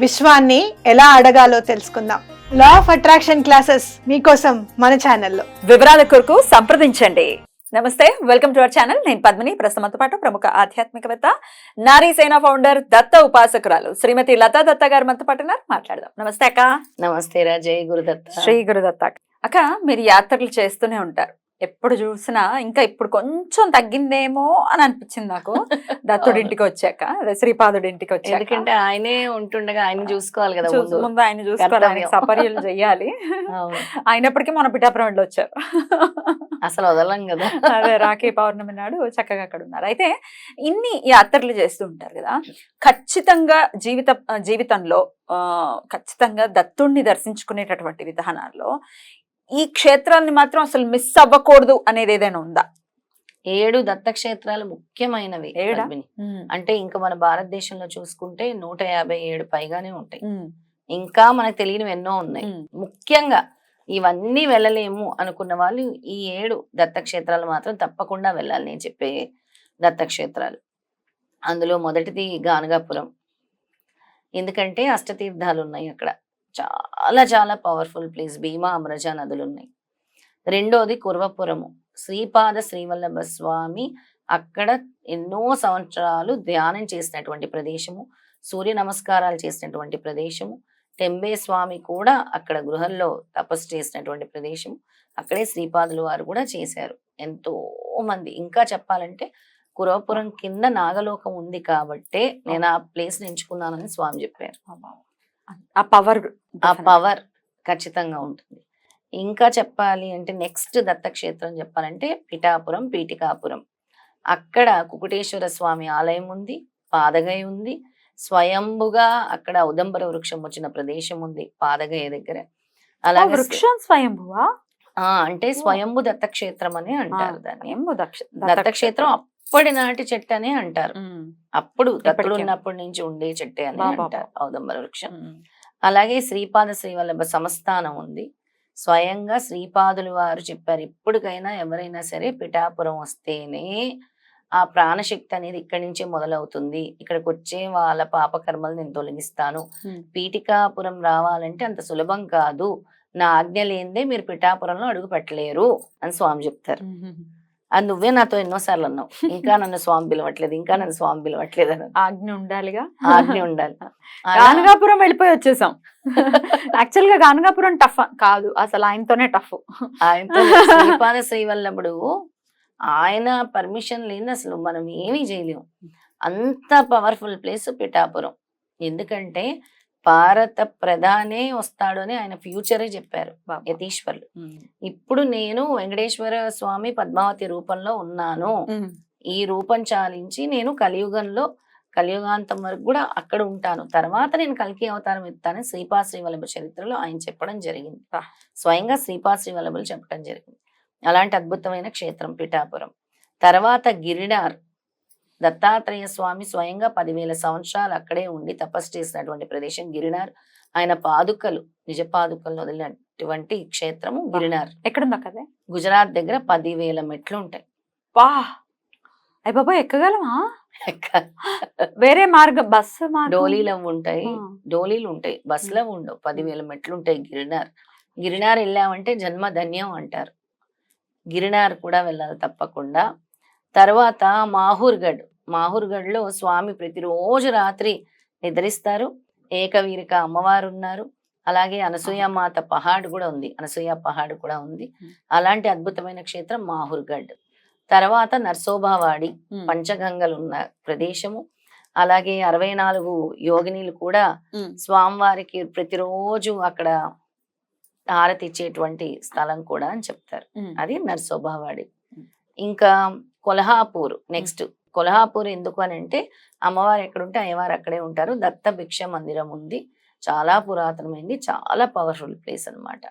విశ్వాన్ని ఎలా అడగాలో తెలుసుకుందాం. లా ఆఫ్ అట్రాక్షన్ క్లాసెస్ మీకోసం మన ఛానల్లో. వివరాల కొరకు సంప్రదించండి. నమస్తే వెల్కమ్ టు అవర్ ఛానల్ నేను పద్మిని ప్రస్తుతంతో పాటు ప్రముఖ ఆధ్యాత్మికవేత్త నారీ సేన ఫౌండర్ దత్త ఉపాసకురాలు శ్రీమతి లతా దత్త గారు మనతో పాటు మాట్లాడదాం. నమస్తే అక్క. నమస్తే రా జై గురుదత్త. శ్రీ గురుదత్త అక్క. అక్క మీరు యాత్రలు చేస్తూనే ఉంటారు. ఎప్పుడు చూసినా ఇంకా ఇప్పుడు కొంచెం తగ్గిందేమో అని అనిపించింది నాకు. దత్తుడి ఇంటికి వచ్చాక అదే శ్రీపాదుడి ఇంటికి వచ్చాక. ఎందుకంటే ఆయనే ఉంటుండగా ఆయన చూసుకోవాలి కదా ముందు. ఆయన చూసుకోవాలి. సపర్యలు చెయ్యాలి. అయినప్పటికీ మన పిఠాపురం వెళ్ళి వచ్చారు. అసలు వదలం కదా. అదే రాఖీ పౌర్ణమి నాడు చక్కగా అక్కడ ఉన్నారు. అయితే ఇన్ని యాత్రలు చేస్తూ ఉంటారు కదా ఖచ్చితంగా జీవిత జీవితంలో ఆ, ఖచ్చితంగా దత్తుణ్ణి దర్శించుకునేటటువంటి విధానాల్లో ఈ క్షేత్రాన్ని మాత్రం అసలు మిస్ అవ్వకూడదు అనేది ఏదైనా ఉందా? ఏడు దత్తక్షేత్రాలు ముఖ్యమైనవి. అంటే ఇంకా మన భారతదేశంలో చూసుకుంటే నూట యాభై ఏడు పైగానే ఉంటాయి. ఇంకా మనకు తెలియనివి ఎన్నో ఉన్నాయి. ముఖ్యంగా ఇవన్నీ వెళ్ళలేము అనుకున్న వాళ్ళు ఈ ఏడు దత్తక్షేత్రాలు మాత్రం తప్పకుండా వెళ్ళాలి నేను చెప్పే దత్తక్షేత్రాలు. అందులో మొదటిది గానగాపురం. ఎందుకంటే అష్టతీర్థాలు ఉన్నాయి అక్కడ. చాలా చాలా పవర్ఫుల్ ప్లేస్ భీమా అమరజ నదులు ఉన్నాయి. రెండోది కుర్వపురము. శ్రీపాద శ్రీవల్లభ స్వామి అక్కడ ఎన్నో సంవత్సరాలు ధ్యానం చేసినటువంటి ప్రదేశము. సూర్య నమస్కారాలు చేసినటువంటి ప్రదేశము. టెంబే స్వామి కూడా అక్కడ గృహంలో తపస్సు చేసినటువంటి ప్రదేశం అక్కడే శ్రీపాదులు వారు కూడా చేశారు. ఎంతో మంది. ఇంకా చెప్పాలంటే కురవపురం కింద నాగలోకం ఉంది కాబట్టే నేను ఆ ప్లేస్ ఎంచుకున్నానని స్వామి చెప్పారు. ఆ పవర్ ఆ పవర్ ఖచ్చితంగా ఉంటుంది. ఇంకా చెప్పాలి అంటే నెక్స్ట్ దత్తక్షేత్రం చెప్పాలంటే పిఠాపురం పీఠికాపురం. అక్కడ కుకుటేశ్వర స్వామి ఆలయం ఉంది పాదగయ ఉంది. స్వయంభుగా అక్కడ ఉదంబర వృక్షం వచ్చిన ప్రదేశం ఉంది పాదగయ దగ్గర. అలాగే వృక్షం స్వయంభువా? అంటే స్వయంభు దత్తక్షేత్రం అని అంటారు దాన్ని. దత్తక్షేత్రం. అప్పటి నాటి చెట్టు అనే అంటారు అప్పుడు దత్తుడు. ఉన్నప్పటి నుంచి ఉండే చెట్టే అని. అంటారు ఔదంబర వృక్షం. అలాగే శ్రీపాద శ్రీవల్లభ సంస్థానం ఉంది స్వయంగా శ్రీపాదులు వారు చెప్పారు ఇప్పటికైనా ఎవరైనా సరే పిఠాపురం వస్తేనే ఆ ప్రాణశక్తి అనేది ఇక్కడి నుంచే మొదలవుతుంది ఇక్కడికి వచ్చే వాళ్ళ పాపకర్మలు నేను తొలగిస్తాను. పీఠికాపురం రావాలంటే అంత సులభం కాదు నా ఆజ్ఞ లేనిదే మీరు పిఠాపురంలో అడుగు పెట్టలేరు అని స్వామి చెప్తారు. అది నువ్వే నాతో ఎన్నోసార్లు అన్నావు. ఇంకా నన్ను స్వామి పిలవట్లేదు ఇంకా నన్ను స్వామి పిలవట్లేదు అని. ఆజ్ఞ ఉండాలిగా. ఆజ్ఞ ఉండాలి. అలా గానగాపురం వెళ్ళిపోయి వచ్చేసాం. యాక్చువల్గా గానగాపురం టఫ్ కాదు అసలు ఆయనతోనే టఫ్. ఆయనతో శ్రీపాద శ్రీవల్లభుడు ఆయన పర్మిషన్ లేని అసలు మనం ఏమీ చేయలేము అంత పవర్ఫుల్ ప్లేస్ పిఠాపురం. ఎందుకంటే భారత ప్రధానే వస్తాడు అని ఆయన ఫ్యూచరే చెప్పారు యతీశ్వరులు. ఇప్పుడు నేను వెంకటేశ్వర స్వామి పద్మావతి రూపంలో ఉన్నాను. ఈ రూపం చాలించి నేను కలియుగంలో కలియుగాంతం వరకు కూడా అక్కడ ఉంటాను. తర్వాత నేను కలికి అవతారం ఎత్తానని శ్రీపా శ్రీవల్లభ చరిత్రలో ఆయన చెప్పడం జరిగింది. స్వయంగా శ్రీపా శ్రీవల్లభులు చెప్పడం జరిగింది. అలాంటి అద్భుతమైన క్షేత్రం పిఠాపురం. తర్వాత గిరిడార్. దత్తాత్రేయ స్వామి స్వయంగా పదివేల సంవత్సరాలు అక్కడే ఉండి తపస్సు చేసినటువంటి ప్రదేశం గిరినార్. ఆయన పాదుకలు నిజ పాదుకలను వదిలినటువంటి క్షేత్రము గిరినార్. ఎక్కడుందా కదే గుజరాత్ దగ్గర పదివేల మెట్లు ఉంటాయి వా అయ్య బాబా ఎక్కగలమా? వేరే మార్గం బస్సు డోలీలు అవి ఉంటాయి. డోలీలు ఉంటాయి. బస్సులో ఉండవు. పదివేల మెట్లు ఉంటాయి గిరినార్. గిరినార్ వెళ్ళామంటే జన్మ ధన్యం అంటారు. గిరినార్ కూడా వెళ్ళాలి తప్పకుండా. తర్వాత మాహూర్గఢ్. మాహూర్గఢ్లో స్వామి ప్రతిరోజు రాత్రి నిద్రిస్తారు ఏకవీరిక అమ్మవారు ఉన్నారు అలాగే అనసూయ మాత పహాడ్ కూడా ఉంది అనసూయ పహాడ్ కూడా ఉంది. అలాంటి అద్భుతమైన క్షేత్రం మాహూర్గఢ్ తర్వాత నర్సోబావాడి ఉమ్. పంచగంగలు ఉన్న ప్రదేశము అలాగే అరవై నాలుగు యోగినీలు కూడా. స్వామివారికి ప్రతిరోజు అక్కడ హారతి ఇచ్చేటువంటి స్థలం కూడా అని చెప్తారు. అది నర్సోబావాడి ఉమ్. ఇంకా కొల్హాపూర్ నెక్స్ట్ కొల్హాపూర్ ఎందుకు అని అంటే అమ్మవారు ఎక్కడ ఉంటే అయ్యవారు అక్కడే ఉంటారు. దత్త భిక్ష మందిరం ఉంది. చాలా పురాతనమైంది. చాలా పవర్ఫుల్ ప్లేస్ అన్నమాట.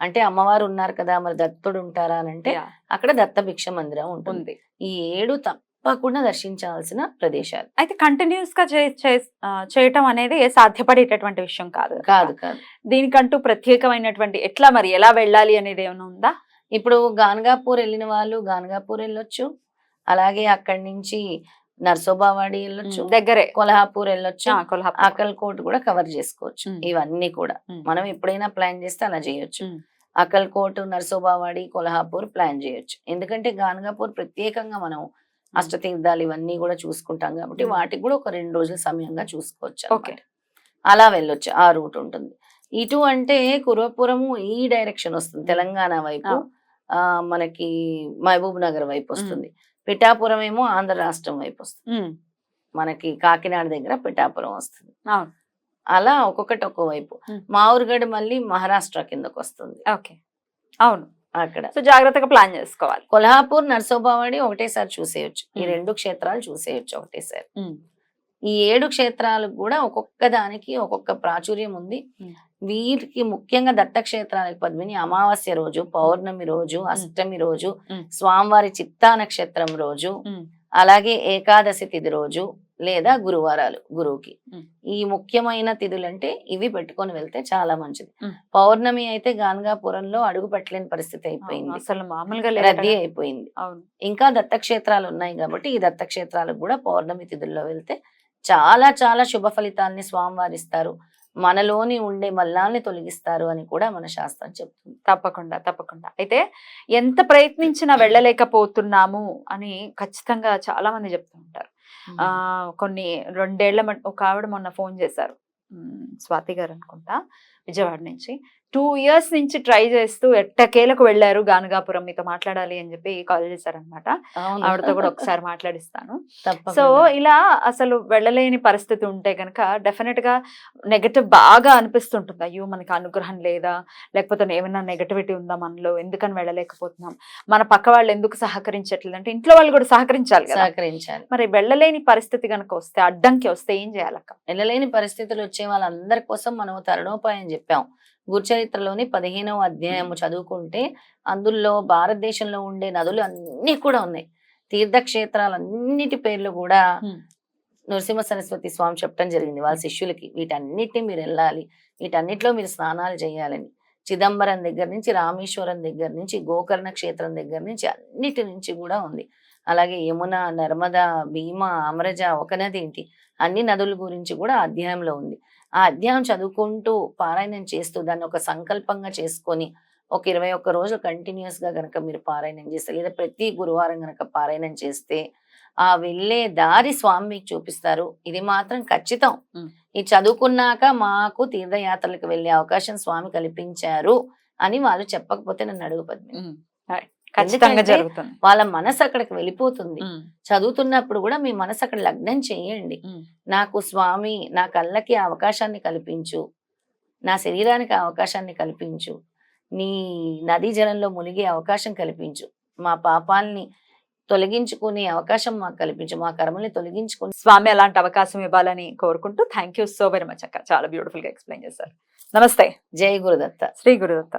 అంటే అమ్మవారు ఉన్నారు కదా మరి దత్తుడు ఉంటారా అని అంటే అక్కడ దత్త భిక్ష మందిరం ఉంటుంది. ఈ ఏడు తప్పకుండా దర్శించాల్సిన ప్రదేశాలు. అయితే కంటిన్యూస్గా చేయటం అనేది సాధ్యపడేటటువంటి విషయం కాదు కదా. కాదు కాదు. దీనికంటూ ప్రత్యేకమైనటువంటి ఎట్లా మరి ఎలా వెళ్ళాలి అనేది ఏమైనా ఉందా? ఇప్పుడు గాన్గాపూర్ వెళ్ళిన వాళ్ళు గాన్గాపూర్ వెళ్ళొచ్చు. అలాగే అక్కడి నుంచి నర్సోబావాడి వెళ్ళొచ్చు దగ్గరే కొల్హాపూర్ వెళ్ళొచ్చు. అకల్కోట్ కూడా కవర్ చేసుకోవచ్చు. ఇవన్నీ కూడా. మనం ఎప్పుడైనా ప్లాన్ చేస్తే అలా చేయొచ్చు. అకల్కోట్ నర్సోబావాడి కొల్హాపూర్ ప్లాన్ చేయొచ్చు ఎందుకంటే గాన్గాపూర్ ప్రత్యేకంగా మనం అష్టతీర్థాలు ఇవన్నీ కూడా చూసుకుంటాం కాబట్టి. వాటికి కూడా ఒక రెండు రోజుల సమయంగా చూసుకోవచ్చు. అలా వెళ్ళొచ్చు ఆ రూట్ ఉంటుంది ఇటు అంటే కురవపురము ఈ డైరెక్షన్ వస్తుంది తెలంగాణ వైపు మనకి మహబూబ్ నగర్ వైపు వస్తుంది పిఠాపురం ఏమో ఆంధ్ర రాష్ట్రం వైపు వస్తుంది. మనకి కాకినాడ దగ్గర పిఠాపురం వస్తుంది. అవును. అలా ఒక్కొక్కటి ఒక్కో వైపు. మావురుగడ్ మళ్ళీ మహారాష్ట్ర కిందకు వస్తుంది. ఓకే. అవును. అక్కడ. సో జాగ్రత్తగా ప్లాన్ చేసుకోవాలి. కొల్హాపూర్ నర్సోబావాడి ఒకటేసారి చూసేయచ్చు. ఈ. రెండు క్షేత్రాలు చూసేయచ్చు ఒకటేసారి. ఈ ఏడు క్షేత్రాలకు కూడా ఒక్కొక్క దానికి ఒక్కొక్క ప్రాచుర్యం ఉంది. వీరికి ముఖ్యంగా దత్తక్షేత్రాలకు పద్మిని అమావాస్య రోజు పౌర్ణమి రోజు అష్టమి రోజు. స్వామివారి చిత్తా నక్షత్రం రోజు అలాగే ఏకాదశి తిథి రోజు లేదా గురువారాలు గురువుకి. ఈ ముఖ్యమైన తిథులు అంటే ఇవి పెట్టుకొని వెళ్తే చాలా మంచిది. పౌర్ణమి అయితే గాన్గాపురంలో అడుగు పెట్టలేని పరిస్థితి అయిపోయింది అసలు మామూలుగా రద్దీ. అయిపోయింది అవును ఇంకా దత్తక్షేత్రాలు ఉన్నాయి కాబట్టి ఈ దత్తక్షేత్రాలకు కూడా పౌర్ణమి తిథుల్లో వెళ్తే చాలా చాలా శుభ ఫలితాల్ని స్వామివారు ఇస్తారు మనలోని ఉండే మల్లాల్ని తొలగిస్తారు అని కూడా మన శాస్త్రం చెప్తుంది. తప్పకుండా తప్పకుండా. అయితే ఎంత ప్రయత్నించినా వెళ్ళలేకపోతున్నాము అని ఖచ్చితంగా చాలా మంది చెప్తూ ఉంటారు. ఆ కొన్ని రెండేళ్ళ మ- ఒక ఆవిడ మొన్న ఫోన్ చేశారు. స్వాతి గారు అనుకుంటా. విజయవాడ నుంచి. టూ ఇయర్స్ నుంచి ట్రై చేస్తూ ఎట్టకేలకు వెళ్ళారు గానగాపురం మీతో మాట్లాడాలి అని చెప్పి కాల్ చేశారనమాట. ఆవిడతో కూడా ఒకసారి మాట్లాడిస్తాను. సో ఇలా అసలు వెళ్ళలేని పరిస్థితి ఉంటే గనక డెఫినెట్గా నెగటివ్ బాగా అనిపిస్తుంటుంది. అయ్యో మనకి అనుగ్రహం లేదా? లేకపోతే ఏమైనా నెగటివిటీ ఉందా మనలో? ఎందుకని వెళ్ళలేకపోతున్నాం? మన పక్క వాళ్ళు ఎందుకు సహకరించట్లేదు? అంటే ఇంట్లో వాళ్ళు కూడా సహకరించాలి సహకరించాలి. మరి వెళ్ళలేని పరిస్థితి గనక వస్తే అడ్డంకి వస్తే ఏం చేయాలక్క? వెళ్ళలేని పరిస్థితులు వచ్చే వాళ్ళందరి కోసం మనం తరుణోపాయం చెప్పాం. గురుచరిత్రలోని పదిహేనవ అధ్యాయము చదువుకుంటే అందులో భారతదేశంలో ఉండే నదులు అన్ని కూడా ఉన్నాయి. తీర్థక్షేత్రాలన్నిటి పేర్లు కూడా. నరసింహ సరస్వతి స్వామి చెప్పడం జరిగింది. వాళ్ళ శిష్యులకి వీటన్నిటిని మీరు వెళ్ళాలి. వీటన్నిటిలో మీరు స్నానాలు చేయాలని. చిదంబరం దగ్గర నుంచి రామేశ్వరం దగ్గర నుంచి గోకర్ణ క్షేత్రం దగ్గర నుంచి అన్నిటి నుంచి కూడా ఉంది. అలాగే యమున నర్మద భీమ అమరజ ఒక నది ఏంటి? అన్ని నదుల గురించి కూడా అధ్యాయంలో ఉంది. ఆ అధ్యాయం చదువుకుంటూ పారాయణం చేస్తూ దాన్ని ఒక సంకల్పంగా చేసుకొని ఒక ఇరవై ఒక్క రోజులు కంటిన్యూస్గా గనక మీరు పారాయణం చేస్తే లేదా ప్రతి గురువారం గనక పారాయణం చేస్తే ఆ వెళ్ళే దారి స్వామి మీకు చూపిస్తారు. ఇది మాత్రం ఖచ్చితం. ఇది చదువుకున్నాక మాకు తీర్థయాత్రలకు వెళ్ళే అవకాశం స్వామి కల్పించారు అని వాళ్ళు చెప్పకపోతే నన్ను అడుగు right. ఖచ్చితంగా జరుగుతుంది. వాళ్ళ మనసు అక్కడికి వెళ్ళిపోతుంది. చదువుతున్నప్పుడు కూడా మీ మనసు అక్కడ లగ్నం చేయండి. నాకు స్వామి నా కళ్ళకి అవకాశాన్ని కల్పించు. నా శరీరానికి అవకాశాన్ని కల్పించు. నీ నదీ జలంలో మునిగే అవకాశం కల్పించు. మా పాపాల్ని తొలగించుకునే అవకాశం మాకు కల్పించు. మా కర్మల్ని తొలగించుకుని స్వామి అలాంటి అవకాశం ఇవ్వాలని కోరుకుంటూ thank you so very much అక్క. చాలా బ్యూటిఫుల్గా ఎక్స్ప్లెయిన్ చేశారు. నమస్తే. జై గురుదత్త. శ్రీ గురుదత్త.